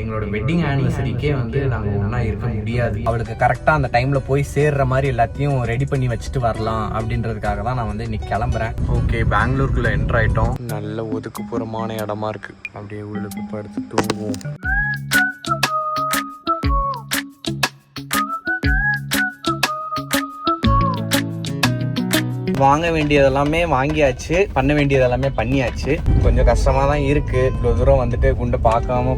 எங்களோட வெட்டிங் ஆனிவர்சரிக்கே வந்து நாங்க ஒண்ணா இருக்க முடியாது. அவளுக்கு கரெக்டா அந்த டைம்ல போய் சேர்ற மாதிரி எல்லாத்தையும் ரெடி பண்ணி வச்சுட்டு வரலாம் அப்படின்றதுக்காக தான் நான் வந்து இன்னைக்கு கிளம்புறேன். ஓகே பெங்களூருக்குள்ள என்டர் ஆயிட்டோம். நல்ல ஒதுக்குப்புறமான இடமா இருக்கு. அப்படியே உள்ளுக்கு படுத்து தூங்குவோம். வாங்க வேண்டியது எல்லாமே வாங்கியாச்சு பண்ண வேண்டியது எல்லாமே பண்ணியாச்சு. கொஞ்சம் கஷ்டமா தான் இருக்கு. இவ்வளவு தூரம் வந்துட்டு குண்டு பார்க்காம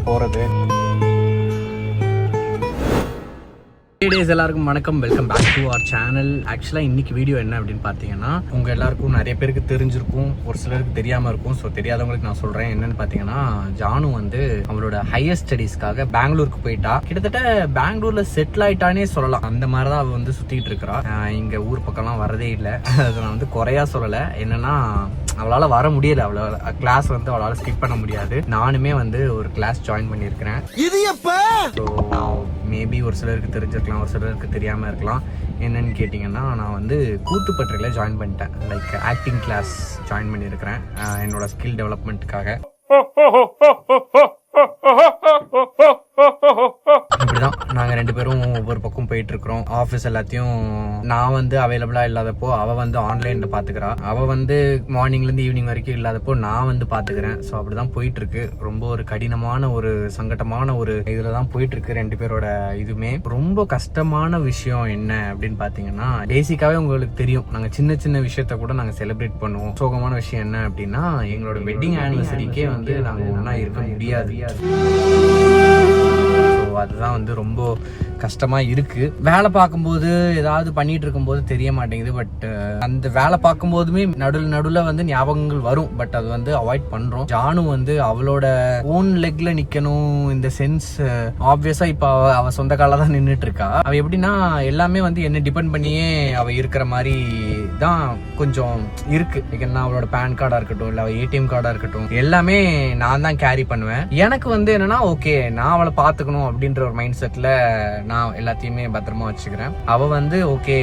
போறது டேஸ் எல்லாருக்கும் வணக்கம். Welcome back to our channel ஆக்சுவலாக இன்னைக்கு வீடியோ என்ன அப்படின்னு பார்த்தீங்கன்னா உங்கள் எல்லாருக்கும் நிறைய பேருக்கு தெரிஞ்சிருக்கும் ஒரு சிலருக்கு தெரியாமல் இருக்கும். ஸோ தெரியாதவங்களுக்கு நான் சொல்கிறேன் என்னன்னு பார்த்தீங்கன்னா ஜானு வந்து அவளோட ஹையர் ஸ்டடீஸ்க்காக பெங்களூருக்கு போயிட்டா. கிட்டத்தட்ட பெங்களூர்ல செட்டில் ஆயிட்டானே சொல்லலாம். அந்த மாதிரி தான் அவள் வந்து சுற்றிட்டு இருக்கிறா. இங்க ஊர் பக்கம்லாம் வரதே இல்லை. அதை நான் வந்து குறையா சொல்லலை. என்னன்னா அவளால் வர முடியல. அவளால் கிளாஸ் வந்து அவளால் ஸ்கிப் பண்ண முடியாது. நானுமே வந்து ஒரு கிளாஸ் ஜாயின் பண்ணியிருக்கிறேன். ஸோ மேபி ஒரு சிலருக்கு தெரிஞ்சிருக்கலாம் ஒரு சிலருக்கு தெரியாமல் இருக்கலாம். என்னன்னு கேட்டிங்கன்னா நான் வந்து கூத்துப்பற்றையில் ஜாயின் பண்ணிட்டேன். லைக் ஆக்டிங் கிளாஸ் ஜாயின் பண்ணியிருக்கிறேன். என்னோட ஸ்கில் டெவலப்மெண்ட்டுக்காக இப்படிதான் நாங்க ரெண்டு பேரும் ஒவ்வொரு பக்கம் போயிட்டு இருக்கிறோம் ஆபீஸ் எல்லாத்தையும் நான் வந்து அவைலபிளா இல்லாதப்போ அவ வந்து ஆன்லைன்ல பாத்துக்கிறா. அவ வந்து மார்னிங்ல இருந்து ஈவினிங் வரைக்கும் இல்லாதப்போ நான் வந்து பாத்துக்கிறேன். ஸோ அப்படிதான் போயிட்டு இருக்கு ரொம்ப ஒரு கடினமான ஒரு சங்கட்டமான ஒரு இதுல தான் போயிட்டு இருக்கு ரெண்டு பேரோட இதுமே ரொம்ப கஷ்டமான விஷயம் என்ன அப்படின்னு பாத்தீங்கன்னா பேசிக்காவே உங்களுக்கு தெரியும். நாங்க சின்ன சின்ன விஷயத்த கூட நாங்க செலிப்ரேட் பண்ணுவோம். சோகமான விஷயம் என்ன அப்படின்னா எங்களோட வெட்டிங் ஆனிவர்சரிக்கே வந்து நாங்க ஒண்ணா இருக்க முடியாது. அதுதான் வந்து ரொம்ப கஷ்டமா இருக்கு. வேலை பார்க்கும்போது ஏதாவது பண்ணிட்டு இருக்கும்போது தெரிய மாட்டேங்குது பட் uh, அந்த வேலை பார்க்கும்போதுமே நடுவில் நடுவில் வந்து ஞாபகங்கள் வரும். பட் அது வந்து அவாய்ட் பண்றோம். ஜானு வந்து அவளோட ஓன் லெக்ல நிக்கணும். இந்த சென்ஸ் uh, ஆப்வியஸா இப்ப அவ அவ சொந்த கால தான் நின்றுட்டு இருக்கா அவ எப்படின்னா எல்லாமே வந்து என்ன டிபெண்ட் பண்ணியே அவ இருக்கிற மாதிரி தான் கொஞ்சம் இருக்கு. என்ன அவளோட பேன் கார்டா இருக்கட்டும் இல்ல அவ ஏடிஎம் கார்டா இருக்கட்டும் எல்லாமே நான் தான் கேரி பண்ணுவேன். எனக்கு வந்து என்னன்னா ஓகே நான் அவளை பாத்துக்கணும் அப்படின்ற ஒரு மைண்ட் செட்ல நான் எல்லாத்தையுமே பத்திரமா வச்சுக்கிறேன். அவ வந்து ஓகே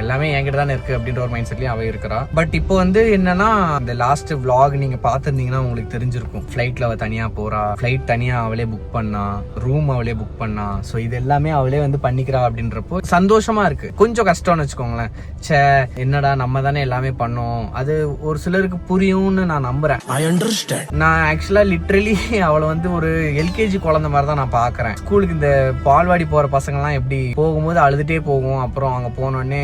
எல்லாமே என்கிட்ட தானே இருக்கு அப்படின்ற ஒரு மைண்ட் செட்லயும் அவ இருக்கிறா. பட் இப்போ வந்து என்னன்னா இந்த லாஸ்ட் vlog நீங்க பாத்திருந்தீங்கன்னா உங்களுக்கு தெரிஞ்சிருக்கும். ஃபிளைட்ல அவ தனியா போறா. ஃபிளைட் தனியா அவளே புக் பண்ணா. ரூம் அவளே புக் பண்ணா. ஸோ இது எல்லாமே அவளே வந்து பண்ணிக்கிறா அப்படின்றப்போ சந்தோஷமா இருக்கு. கொஞ்சம் கஷ்டம்னு வச்சுக்கோங்களேன். ச்சே என்னடா நம்ம தானே எல்லாமே பண்ணோம். அது ஒரு சிலருக்கு புரியும்னு நான் நம்புறேன். I understand. நான் ஆக்சுவலா லிட்ரலி அவளை வந்து ஒரு எல்கேஜி குழந்தை மாதிரி தான் நான் பாக்குறேன் ஸ்கூலுக்கு இந்த பால்வாடி போற பசங்கள்லாம் எப்படி போகும்போது அழுதுட்டே போகும். அப்புறம் அங்கே போனோடனே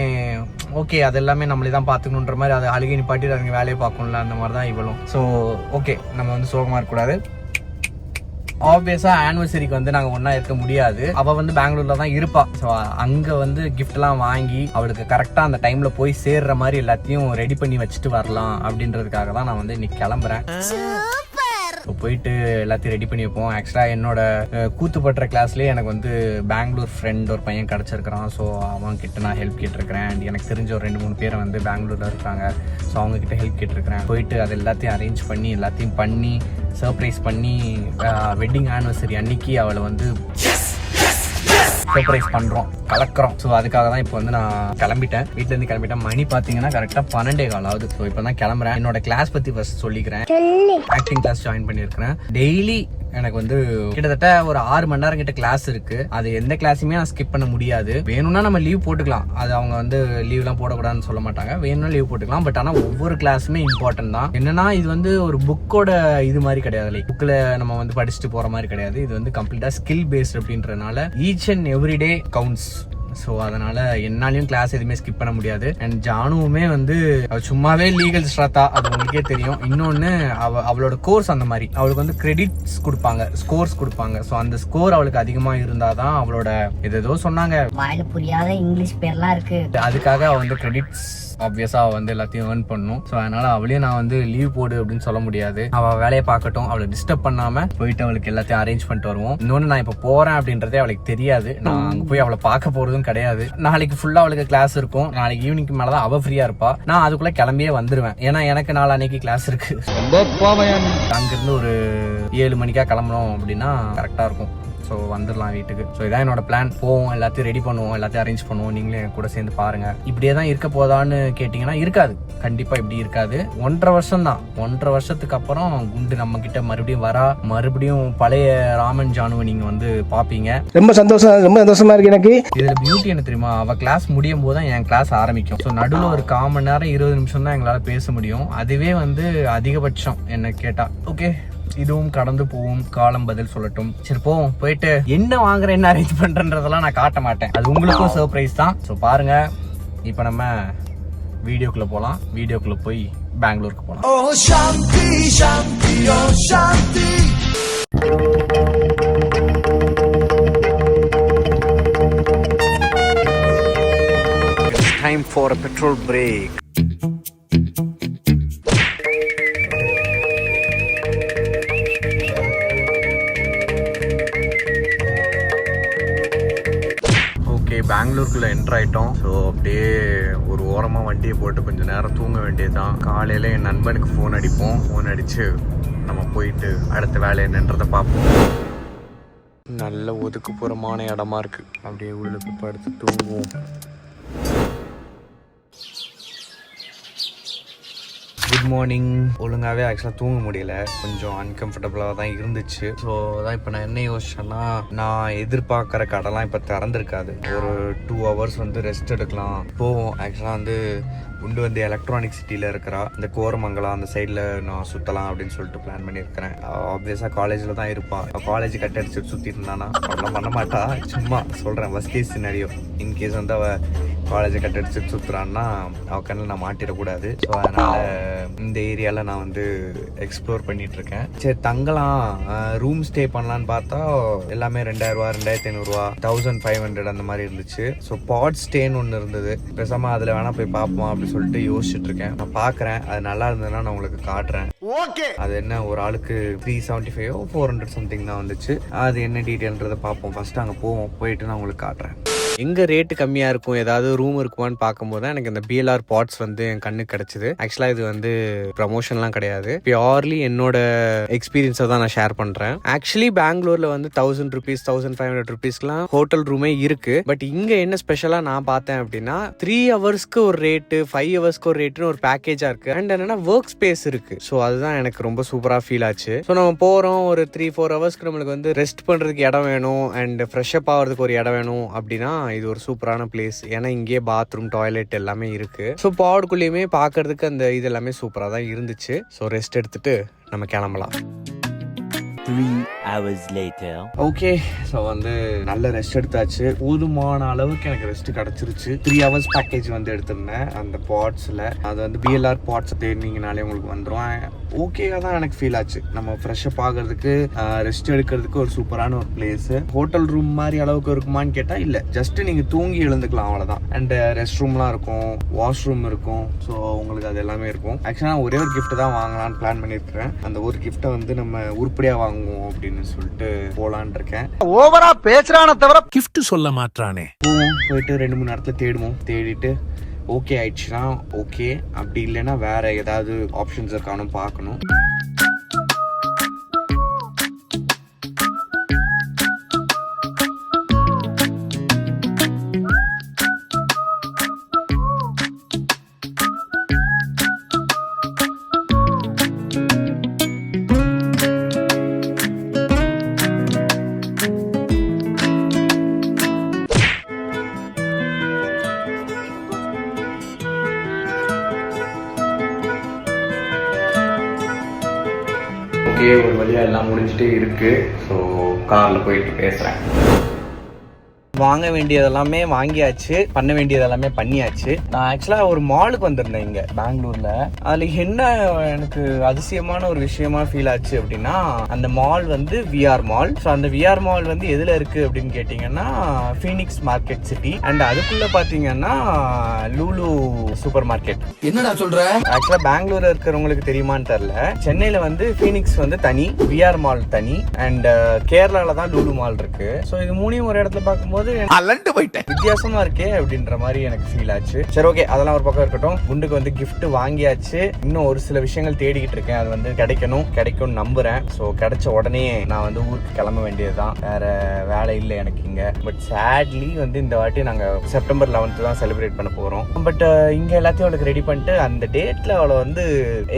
ஓகே அது எல்லாமே நம்மளே தான் பார்த்துக்கணுன்ற மாதிரி அதை அழுகி நிப்பாட்டி அதுங்க வேலையை பார்க்கணும்ல அந்த மாதிரி தான் இவ்வளோ ஸோ ஓகே நம்ம வந்து சோகமாக இருக்கக்கூடாது. ஆப்வியஸாக ஆனிவர்சரிக்கு வந்து நாங்கள் ஒன்றா இருக்க முடியாது. அவள் வந்து பெங்களூரில் தான் இருப்பா. ஸோ அங்கே வந்து கிஃப்ட்லாம் வாங்கி அவளுக்கு கரெக்டாக அந்த டைமில் போய் சேர்ற மாதிரி எல்லாத்தையும் ரெடி பண்ணி வச்சுட்டு வரலாம் அப்படின்றதுக்காக தான் நான் வந்து இன்னைக்கு கிளம்புறேன். போயிட்டு எல்லாத்தையும் ரெடி பண்ணி வைப்போம். ஆக்சுவலாக என்னோட கூத்து பட்டுற கிளாஸ்லேயே எனக்கு வந்து பெங்களூர் ஃப்ரெண்ட் ஒரு பையன் கிடச்சிருக்கிறான். ஸோ அவன் கிட்ட நான் ஹெல்ப் கேட்டிருக்கிறேன். அண்ட் எனக்கு தெரிஞ்ச ஒரு ரெண்டு மூணு பேரை வந்து பெங்களூரில் இருக்காங்க. ஸோ அவங்க கிட்ட ஹெல்ப் கேட்டிருக்கிறேன். போயிட்டு அது எல்லாத்தையும் அரேஞ்ச் பண்ணி எல்லாத்தையும் பண்ணி சர்ப்ரைஸ் பண்ணி வெட்டிங் ஆனிவர்சரி அன்னைக்கு அவளை வந்து சர்ப்ரைஸ் பண்றோம் கலக்குறோம். ஸோ அதுக்காக தான் இப்போ வந்து நான் கிளம்பிட்டேன். வீட்ல இருந்து கிளம்பிட்டேன். மணி பாத்தீங்கன்னா கரெக்டா பன்னெண்டே கால் ஆகுது. ஸோ இப்போ தான் கிளம்புறேன். என்னோட கிளாஸ் பத்தி ஃபர்ஸ்ட் சொல்லிக்கிறேன். ஆக்டிங் கிளாஸ் ஜாயின் பண்ணியிருக்கிறேன். டெய்லி எனக்கு வந்து கிட்டத்தட்ட ஒரு ஆறு மணி நேரம் கிட்ட கிளாஸ் இருக்கு. அது எந்த கிளாஸுமே நான் ஸ்கிப் பண்ண முடியாது. வேணும்னா நம்ம லீவ் போட்டுக்கலாம். அது அவங்க வந்து லீவ்லாம் போடக்கூடாதுன்னு சொல்ல மாட்டாங்க. வேணும்னா லீவ் போட்டுக்கலாம். பட் ஆனால் ஒவ்வொரு கிளாஸுமே இம்பார்ட்டன்ட் தான். என்னன்னா இது வந்து ஒரு புக்கோட இது மாதிரி கிடையாது. லைக் புக்கில் நம்ம வந்து படிச்சுட்டு போகிற மாதிரி கிடையாது. இது வந்து கம்ப்ளீட்டாக ஸ்கில் பேஸ்ட் அப்படின்றனால each and every day counts so அதனால என்னாலையும் கிளாஸ் எதுவுமே ஸ்கிப் பண்ண முடியாது. அண்ட் ஜானுவுமே வந்து சும்மாவே லீகல் ஸ்ட்ராத்தா அது உங்களுக்கே தெரியும். இன்னொன்று அவ அவளோட கோர்ஸ் அந்த மாதிரி. அவளுக்கு வந்து கிரெடிட்ஸ் கொடுப்பாங்க ஸ்கோர்ஸ் கொடுப்பாங்க. ஸோ அந்த ஸ்கோர் அவளுக்கு அதிகமாக இருந்தால் தான் அவளோட எதேதோ சொன்னாங்க. வாயில புரியாத இங்கிலீஷ் பேர்லாம் இருக்கு. அதுக்காக அவ வந்து கிரெடிட்ஸ் ஆப்வியஸா அவ வந்து எல்லாத்தையும் ஏர்ன் பண்ணும். ஸோ அதனால அவளையும் நான் வந்து லீவ் போடு அப்படின்னு சொல்ல முடியாது. அவ வேலையை பார்க்கட்டும் அவளை டிஸ்டர்ப் பண்ணாம போயிட்டு அவளுக்கு எல்லாத்தையும் அரேஞ்ச் பண்ணிட்டு வருவோம். இன்னொன்று நான் இப்போ போறேன் அப்படின்றதே அவளுக்கு தெரியாது. நான் அங்க போய் அவளை பார்க்க போறதும் கிடையாது. நாளைக்கு ஃபுல்லா அவளுக்கு கிளாஸ் இருக்கும். நாளைக்கு ஈவினிங் மேல தான் அவ ஃப்ரீயா இருப்பா. நான் அதுக்குள்ள கிளம்பியே வந்துருவேன். ஏன்னா எனக்கு நாள் அன்னைக்கு கிளாஸ் இருக்கு. அங்கிருந்து ஒரு ஏழு மணிக்கா கிளம்பணும் அப்படின்னா கரெக்டா இருக்கும். ஸோ வந்துடலாம் வீட்டுக்கு. ஸோ இதான் என்னோட பிளான் போவோம் எல்லாத்தையும் ரெடி பண்ணுவோம் எல்லாத்தையும் அரேஞ்ச் பண்ணுவோம். நீங்களே கூட சேர்ந்து பாருங்க. இப்படியே தான் இருக்க போதான்னு கேட்டிங்கன்னா இருக்காது. கண்டிப்பா இப்படி இருக்காது. ஒன்றரை வருஷம் தான் ஒன்றரை வருஷத்துக்கு அப்புறம் குண்டு நம்ம கிட்ட மறுபடியும் வரா. மறுபடியும் பழைய ராமன் ஜானுவை நீங்க வந்து பாப்பீங்க. ரொம்ப சந்தோஷம் ரொம்ப சந்தோஷமா இருக்கு எனக்கு. இதுல பியூட்டி என்ன தெரியுமா? அவ கிளாஸ் முடியும் போது தான் என் கிளாஸ் ஆரம்பிக்கும். ஸோ நடுவில் ஒரு கால் மணி நேரம் இருபது நிமிஷம் தான் எங்களால் பேச முடியும். அதுவே வந்து அதிகபட்சம் என்ன கேட்டா. ஓகே இதுவும் கடந்து போகும் காலம் பதில் சொல்லட்டும். சரி போவோம். போயிட்டு என்ன வாங்குற என்ன அரேஞ்ச் பண்றன்றதெல்லாம் நான் காட்ட மாட்டேன். அது உங்களுக்கும் சர்ப்ரைஸ் தான். ஸோ பாருங்க. இப்போ நம்ம வீடியோக்குள்ள போகலாம் வீடியோக்குள்ள போய் பெங்களூருக்கு போகலாம் It's time for a petrol break. அப்படியே பெங்களூருக்குள்ள என்ட்ரு ஆயிட்டோம். ஸோ அப்படியே ஒரு ஓரமாக வண்டியை போட்டு கொஞ்சம் நேரம் தூங்க வேண்டியதுதான். காலையில் என் நண்பனுக்கு ஃபோன் அடிப்போம். ஃபோன் அடித்து நம்ம போயிட்டு அடுத்த வேலை என்னன்றதை பார்ப்போம். நல்ல ஒதுக்குப்புறமான இடமா இருக்கு. அப்படியே உள்ள படுத்து தூங்குவோம். குட் மார்னிங் ஒழுங்காகவே ஆக்சுவலாக தூங்க முடியல. கொஞ்சம் அன்கம்ஃபர்டபுளாக தான் இருந்துச்சு. ஸோ அதான் இப்போ நான் என்ன யோசிச்சேன்னா நான் எதிர்பார்க்குற கடைலாம் இப்போ திறந்துருக்காது. ஒரு டூ ஹவர்ஸ் வந்து ரெஸ்ட் எடுக்கலாம். போவோம் ஆக்சுவலாக வந்து உண்டு வந்து எலக்ட்ரானிக் சிட்டியில் இருக்கிறா. இந்த கோரமங்கலம் அந்த சைடில் நான் சுற்றலாம் அப்படின்னு சொல்லிட்டு பிளான் பண்ணியிருக்கிறேன். ஆப்வியஸாக காலேஜில் தான் இருப்பாள் காலேஜ் கட் அடிச்சுட்டு சுற்றிட்டு இருந்தானா? அவ்வளோ பண்ண மாட்டா. சும்மா சொல்கிறேன் ஃபஸ்ட் கேஸ் சினாரியோ இன்கேஸ் வந்து அவள் காலேஜை கட் அடிச்சு சுற்றுறான்னா அவள் கண்ணில் நான் மாட்டிடக்கூடாது. ஸோ அதனால் இந்த ஏரியாவில் நான் வந்து எக்ஸ்ப்ளோர் பண்ணிட்டு இருக்கேன் சரி தங்கலாம். ரூம் ஸ்டே பண்ணலான்னு பார்த்தா எல்லாமே ரெண்டாயிரரூவா ரெண்டாயிரத்தி ஐநூறுரூவா தௌசண்ட் ஃபைவ் ஹண்ட்ரட் அந்த மாதிரி இருந்துச்சு. ஸோ பாட் ஸ்டேன்னு ஒன்று இருந்தது. பேசாமல் அதில் வேணால் போய் பார்ப்போம் அப்படின்னு சொல்லிட்டு யோசிச்சுட்டு இருக்கேன் நான் பார்க்குறேன். அது நல்லா இருந்ததுன்னா நான் உங்களுக்கு காட்டுறேன். அது என்ன ஒரு ஆளுக்கு three seventy five four hundred something தான் வந்துச்சு. அது என்ன டீட்டெயில்ன்றதை பார்ப்போம். ஃபர்ஸ்ட் அங்கே போவோம். போயிட்டு நான் உங்களுக்கு காட்டுறேன். எங்கே ரேட்டு கம்மியாக இருக்கும்? ஏதாவது ரூம் இருக்குமான்னு பார்க்கும்போது தான் எனக்கு இந்த பிஎல்ஆர் பாட்ஸ் வந்து என் கண்ணுக்கு கிடச்சிது. ஆக்சுவலாக இது வந்து ப்ரமோஷன்லாம் கிடையாது. பியோர்லி என்னோட எக்ஸ்பீரியன்ஸை தான் நான் ஷேர் பண்ணுறேன் ஆக்சுவலி பெங்களூரில் வந்து thousand rupees thousand five hundred ருபீஸ்லாம் hotel ரூமே இருக்கு. பட் இங்கே என்ன ஸ்பெஷலாக நான் பார்த்தேன் அப்படின்னா த்ரீ ஹவர்ஸ்க்கு ஒரு ரேட்டு ஃபைவ் ஹவர்ஸ்க்கு ஒரு ரேட்டுன்னு ஒரு பேக்கேஜாக இருக்குது அண்ட் என்னன்னா ஒர்க் ஸ்பேஸ் இருக்குது ஸோ அதுதான் எனக்கு ரொம்ப சூப்பராக ஃபீல் ஆச்சு. ஸோ நம்ம போகிறோம் ஒரு த்ரீ ஃபோர் ஹவர்ஸ்க்கு நம்மளுக்கு வந்து ரெஸ்ட் பண்ணுறதுக்கு இடம் வேணும். அண்ட் ஃப்ரெஷ் அப் ஆகிறதுக்கு ஒரு இடம் வேணும் அப்படின்னா இது ஒரு சூப்பரான பிளேஸ் ஏன்னா இங்கேயே பாத்ரூம் டாய்லெட் எல்லாமே இருக்கு. ஸோ பாவடுக்குள்ளேயுமே பார்க்கறதுக்கு அந்த இது எல்லாமே சூப்பராக தான் இருந்துச்சு. ஸோ ரெஸ்ட் எடுத்துட்டு நம்ம கிளம்பலாம். Three hours later. Okay so வந்து நல்ல ரெஸ்ட் எடுத்தாச்சு. போதுமான அளவுக்கு எனக்கு ரெஸ்ட் கிடச்சிருச்சு. த்ரீ ஹவர்ஸ் பேக்கேஜ் வந்து எடுத்திருந்தேன் அந்த பாட்ஸில் அது வந்து பிஎல்ஆர் பாட்ஸ் தேடினீங்கனாலே உங்களுக்கு வந்துடும் ஓகேவா தான் எனக்கு ஃபீல் ஆச்சு. நம்ம ஃப்ரெஷ்அப் ஆகிறதுக்கு ரெஸ்ட் எடுக்கிறதுக்கு ஒரு சூப்பரான ஒரு பிளேஸ் ஹோட்டல் ரூம் மாதிரி அளவுக்கு இருக்குமான்னு கேட்டால் இல்லை. ஜஸ்ட் நீங்கள் தூங்கி எழுந்துக்கலாம் அவ்வளோதான் அண்ட் ரெஸ்ட் ரூம்லாம் இருக்கும் வாஷ்ரூம் இருக்கும். ஸோ உங்களுக்கு அது எல்லாமே இருக்கும். ஆக்சுவலாக ஒரே ஒரு கிஃப்ட் தான் வாங்கலாம்னு பிளான் பண்ணியிருக்கிறேன் அந்த ஒரு கிஃப்ட்டை வந்து நம்ம உருப்படியாக வாங்குவோம் அப்படின்னு சொல்லிட்டு போகலான் இருக்கேன். ஓவரா பேசுறான தவிர gift சொல்ல மாட்றானே. போவோம். போயிட்டு ரெண்டு மூணு நேரத்தில் தேடுவோம். தேடிட்டு ஓகே ஆயிடுச்சுன்னா ஓகே அப்படி இல்லைன்னா வேற ஏதாவது ஆப்ஷன்ஸ் இருக்கானு பார்க்கணும். எல்லாம் இருக்கு ஸோ காரில் போயிட்டு பேசுகிறேன் வாங்க வேண்டியது எல்லாமே வாங்கியாச்சு பண்ண வேண்டியது எல்லாமே பண்ணியாச்சு. நான் ஆக்சுவலாக ஒரு மாலுக்கு வந்திருந்தேன் இங்கே பெங்களூர்ல. அதில் என்ன எனக்கு அதிசயமான ஒரு விஷயமா ஃபீல் ஆச்சு அப்படின்னா அந்த மால் வந்து விஆர் மால் ஸோ அந்த விஆர் மால் வந்து எதில் இருக்கு அப்படின்னு கேட்டிங்கன்னா ஃபீனிக்ஸ் மார்க்கெட் சிட்டி அண்ட் அதுக்குள்ள பார்த்தீங்கன்னா லூலு சூப்பர் மார்க்கெட் என்னடா சொல்ற? ஆக்சுவலா பெங்களூர்ல இருக்கிறவங்களுக்கு தெரியுமான்னு தெரியல. சென்னையில வந்து ஃபீனிக்ஸ் வந்து தனி விஆர் மால் தனி. அண்ட் கேரளால தான் லூலு மால் இருக்கு. ஸோ இது மூணையும் ஒரு இடத்துல பார்க்கும்போது பார்க்கும்போது அலண்டு போயிட்டேன். வித்தியாசமா இருக்கே அப்படின்ற மாதிரி எனக்கு ஃபீல் ஆச்சு. சரி ஓகே அதெல்லாம் ஒரு பக்கம் இருக்கட்டும். குண்டுக்கு வந்து gift வாங்கியாச்சு. இன்னும் ஒரு சில விஷயங்கள் தேடிக்கிட்டு இருக்கேன். அது வந்து கிடைக்கணும். கிடைக்கும்னு நம்புறேன். ஸோ கிடைச்ச உடனே நான் வந்து ஊருக்கு கிளம்ப வேண்டியதுதான். வேற வேலை இல்லை எனக்கு இங்க. பட் சேட்லி வந்து இந்த வாட்டி நாங்க செப்டம்பர் லெவன்த் தான் செலிப்ரேட் பண்ண போகிறோம் பட் uh, இங்கே எல்லாத்தையும் அவளுக்கு ரெடி பண்ணிட்டு அந்த டேட்டில் அவளை வந்து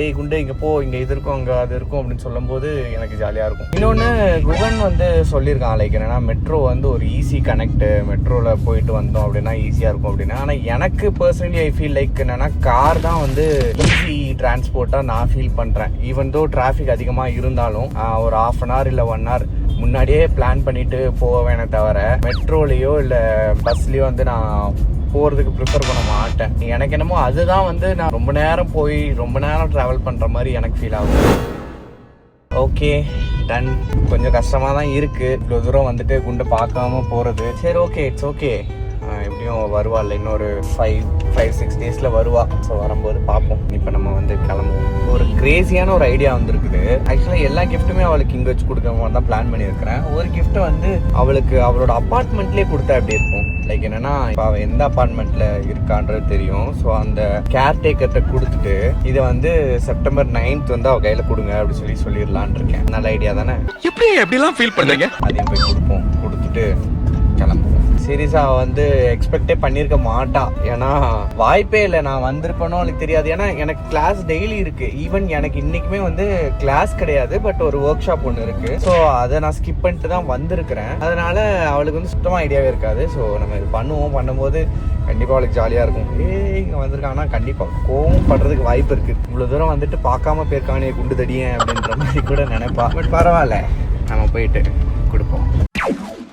ஏய் குண்டு இங்கே போ இங்கே இது இருக்கும் அங்கே அது இருக்கும் அப்படின்னு சொல்லும்போது எனக்கு ஜாலியாக இருக்கும். இன்னொன்று குகன் வந்து சொல்லியிருக்கான் லைக் என்னன்னா மெட்ரோ வந்து ஒரு ஈஸி கனெக்ட் மெட்ரோவில் போயிட்டு வந்தோம் அப்படின்னா ஈஸியாக இருக்கும் அப்படின்னு. ஆனால் எனக்கு பர்சனலி ஐ ஃபீல் லைக் என்னன்னா கார் தான் வந்து ஈஸி டிரான்ஸ்போர்ட்டாக நான் ஃபீல் பண்ணுறேன் ஈவன் தோ டிராஃபிக் அதிகமாக இருந்தாலும் ஒரு ஆஃப் அன் ஹவர் இல்லை ஒன் ஹவர் முன்னாடியே பிளான் பண்ணிட்டு போவேனே தவிர மெட்ரோலையோ இல்லை பஸ்லேயோ வந்து நான் போகிறதுக்கு ப்ரிஃபர் பண்ண மாட்டேன். எனக்கு என்னமோ அதுதான் வந்து நான் ரொம்ப நேரம் போய் ரொம்ப நேரம் ட்ராவல் பண்ணுற மாதிரி எனக்கு ஃபீல் ஆகும். ஓகே டன் கொஞ்சம் கஷ்டமாக தான் இருக்குது இவ்வளோ தூரம் வந்துட்டு குண்டு பார்க்காம போகிறது சரி ஓகே இட்ஸ் ஓகே எப்படியும் வருவாள் இன்னொரு ஃபைவ் ஃபைவ் சிக்ஸ் டேஸில் வருவா. ஸோ வரும்போது பார்ப்போம். இப்போ நம்ம வந்து கிளம்புவோம். ஒரு கிரேசியான ஒரு ஐடியா வந்திருக்குது. ஆக்சுவலாக எல்லா கிஃப்ட்டுமே அவளுக்கு இங்கே வச்சு கொடுக்குற மாதிரி தான் பிளான் பண்ணியிருக்கிறேன். ஒரு gift வந்து அவளுக்கு அவளோட அப்பார்ட்மெண்ட்லேயே கொடுத்தா எப்படி இருக்கும்? லைக் என்னன்னா இப்போ அவள் எந்த அப்பார்ட்மெண்ட்ல இருக்கான்றது தெரியும். ஸோ அந்த கேர்டேக்கர்கிட்ட கொடுத்துட்டு இதை வந்து செப்டம்பர் 9th வந்து அவ கையில கொடுங்க அப்படி சொல்லி சொல்லிடலான் இருக்கேன். நல்ல ஐடியா தானே? எப்படி எப்படிலாம் ஃபீல் பண்றீங்க? அதையும் போய் கொடுப்போம். கொடுத்துட்டு கிளம்புவோம். சீரியஸாக வந்து எக்ஸ்பெக்டே பண்ணியிருக்க மாட்டா. ஏன்னா வாய்ப்பே இல்லை. நான் வந்திருப்பேனோ அவளுக்கு தெரியாது. ஏன்னா எனக்கு கிளாஸ் டெய்லி இருக்கு. ஈவன் எனக்கு இன்னைக்குமே வந்து கிளாஸ் கிடையாது. பட் ஒரு ஒர்க் ஷாப் ஒன்று இருக்கு. ஸோ அதை நான் ஸ்கிப் பண்ணிட்டு தான் வந்திருக்கிறேன். அதனால அவளுக்கு வந்து சுத்தமாக ஐடியாவே இருக்காது. ஸோ நம்ம இது பண்ணுவோம். பண்ணும்போது கண்டிப்பாக அவளுக்கு ஜாலியாக இருக்கும். ஏய் இங்கே வந்திருக்காங்கன்னா கண்டிப்பாக கோவம் படுறதுக்கு வாய்ப்பு இருக்குது இவ்வளோ தூரம் வந்துட்டு பார்க்காம போயிருக்கானே குண்டு தடியேன் அப்படின்ற மாதிரி கூட நினைப்பா. பட் பரவாயில்ல. நம்ம போயிட்டு கொடுப்போம்.